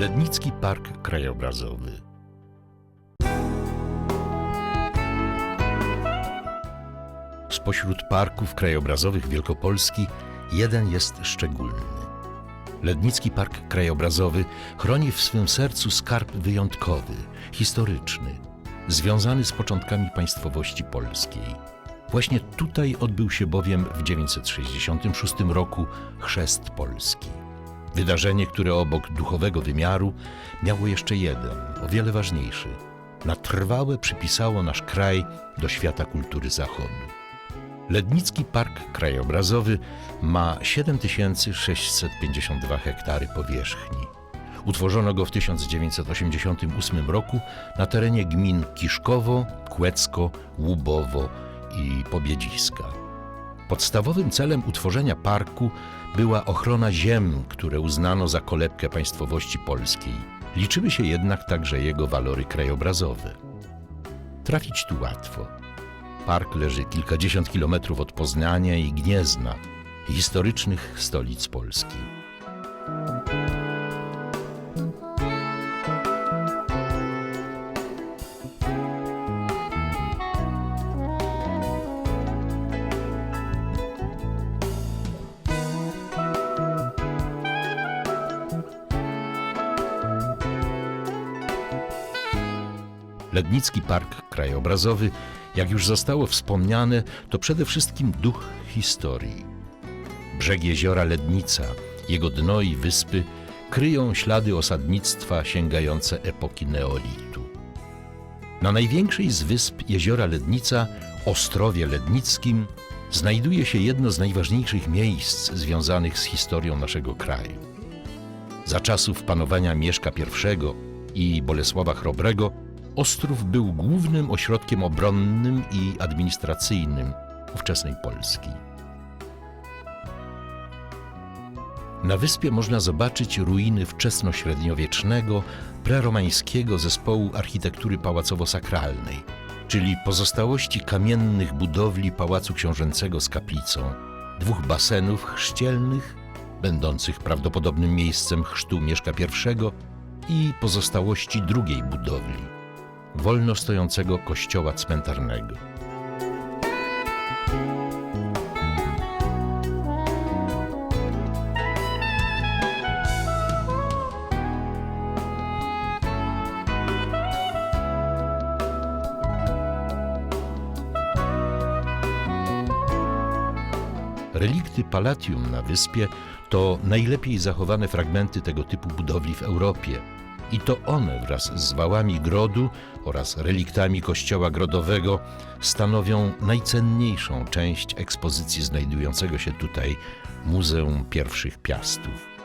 Lednicki Park Krajobrazowy. Spośród parków krajobrazowych Wielkopolski jeden jest szczególny. Lednicki Park Krajobrazowy chroni w swym sercu skarb wyjątkowy, historyczny, związany z początkami państwowości polskiej. Właśnie tutaj odbył się bowiem w 966 roku chrzest Polski. Wydarzenie, które obok duchowego wymiaru miało jeszcze jeden, o wiele ważniejszy. Na trwałe przypisało nasz kraj do świata kultury zachodu. Lednicki Park Krajobrazowy ma 7652 hektary powierzchni. Utworzono go w 1988 roku na terenie gmin Kiszkowo, Kłecko, Łubowo i Pobiedziska. Podstawowym celem utworzenia parku była ochrona ziem, które uznano za kolebkę państwowości polskiej. Liczyły się jednak także jego walory krajobrazowe. Trafić tu łatwo. Park leży kilkadziesiąt kilometrów od Poznania i Gniezna, historycznych stolic Polski. Lednicki Park Krajobrazowy, jak już zostało wspomniane, to przede wszystkim duch historii. Brzeg jeziora Lednica, jego dno i wyspy kryją ślady osadnictwa sięgające epoki neolitu. Na największej z wysp jeziora Lednica, Ostrowie Lednickim, znajduje się jedno z najważniejszych miejsc związanych z historią naszego kraju. Za czasów panowania Mieszka I i Bolesława Chrobrego Ostrów był głównym ośrodkiem obronnym i administracyjnym ówczesnej Polski. Na wyspie można zobaczyć ruiny wczesnośredniowiecznego, preromańskiego zespołu architektury pałacowo-sakralnej, czyli pozostałości kamiennych budowli Pałacu Książęcego z kaplicą, dwóch basenów chrzcielnych, będących prawdopodobnym miejscem chrztu Mieszka I i pozostałości drugiej budowli, wolno stojącego kościoła cmentarnego. Relikty Palatium na wyspie to najlepiej zachowane fragmenty tego typu budowli w Europie. I to one wraz z wałami grodu oraz reliktami kościoła grodowego stanowią najcenniejszą część ekspozycji znajdującego się tutaj Muzeum Pierwszych Piastów.